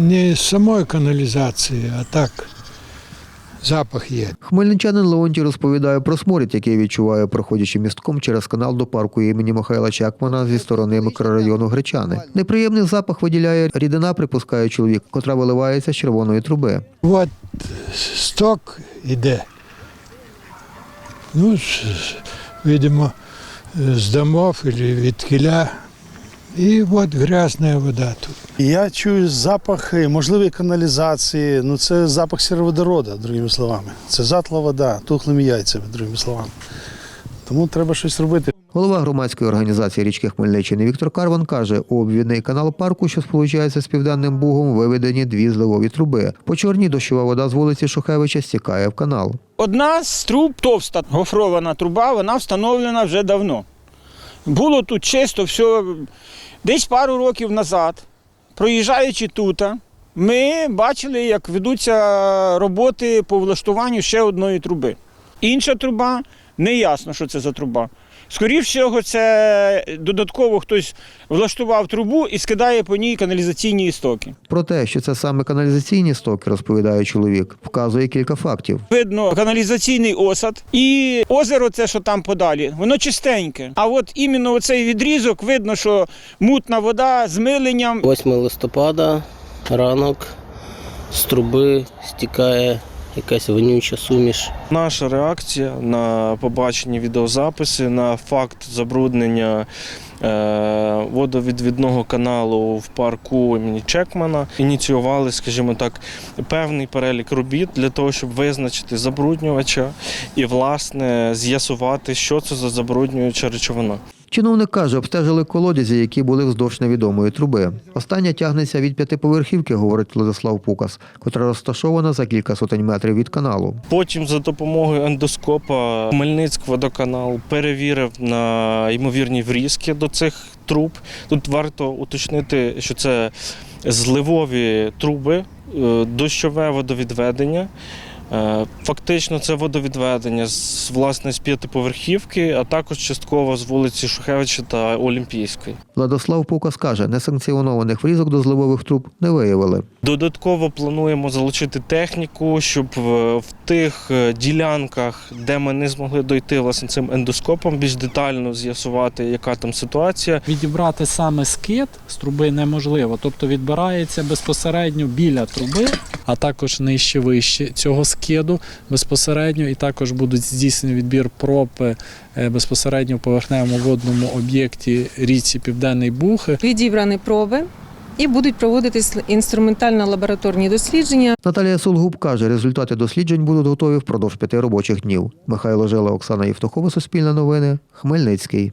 Не з самої каналізації, а так запах є. Хмельничанин Леонтій розповідає про сморід, який відчуває, проходячи містком через канал до парку імені Михайла Чекмана зі сторони мікрорайону Гречани. Неприємний запах виділяє рідина, припускає чоловік, котра виливається з червоної труби. От сток іде. Ну, видимо, з домов або від кіля. І от грязна вода тут. Я чую запах можливої каналізації. Ну це запах сіроводорода, другими словами. Це затла вода, тухлими яйцями, другими словами. Тому треба щось робити. Голова громадської організації річки Хмельниччини Віктор Карван каже, у обвідний канал парку, що сполучається з південним бугом, виведені дві зливові труби. По чорній дощова вода з вулиці Шухевича стікає в канал. Одна з труб, товста гофрована труба, вона встановлена вже давно. Було тут чисто все. Десь пару років назад, проїжджаючи тут, ми бачили, як ведуться роботи по влаштуванню ще одної труби. Інша труба, не ясно, що це за труба. Скоріше всього, це додатково хтось влаштував трубу і скидає по ній каналізаційні істоки. Про те, що це саме каналізаційні стоки, розповідає чоловік, вказує кілька фактів. Видно каналізаційний осад і озеро, це що там подалі, воно чистеньке. А от іменно оцей відрізок видно, що мутна вода з миленням. 8 листопада, ранок, з труби стікає якась вонюча суміш. Наша реакція на побачені відеозаписи, на факт забруднення е, водовідвідного каналу в парку імені Чекмана ініціювали, скажімо так, певний перелік робіт для того, щоб визначити забруднювача і, власне, з'ясувати, що це за забруднююча речовина. Чиновник каже, обстежили колодязі, які були вздовж невідомої труби. Остання тягнеться від п'ятиповерхівки, говорить Владислав Пукас, котра розташована за кілька сотень метрів від каналу. Потім за допомогою ендоскопа Хмельницьк-водоканал перевірив на ймовірні врізки до цих труб. Тут варто уточнити, що це зливові труби, е, дощове водовідведення. Е, Фактично це водовідведення з власне з п'ятиповерхівки, а також частково з вулиці Шухевича та Олімпійської. Владислав Пукас каже, несанкціонованих врізок до зливових труб не виявили. Додатково плануємо залучити техніку, щоб в, в тих е, ділянках, де ми не змогли дойти власне цим ендоскопом, більш детально з'ясувати, яка там ситуація. Відібрати саме скид з труби неможливо, тобто відбирається безпосередньо біля труби, а також нижче вище цього скиду безпосередньо, і також будуть здійснені відбір проб е, безпосередньо в поверхневому водному об'єкті річці Південний Буг. відібрані проби і будуть проводитись інструментально-лабораторні дослідження. Наталія Сулгуб каже, результати досліджень будуть готові впродовж п'яти робочих днів. Михайло Жила, Оксана Євтухова, Суспільне новини, Хмельницький.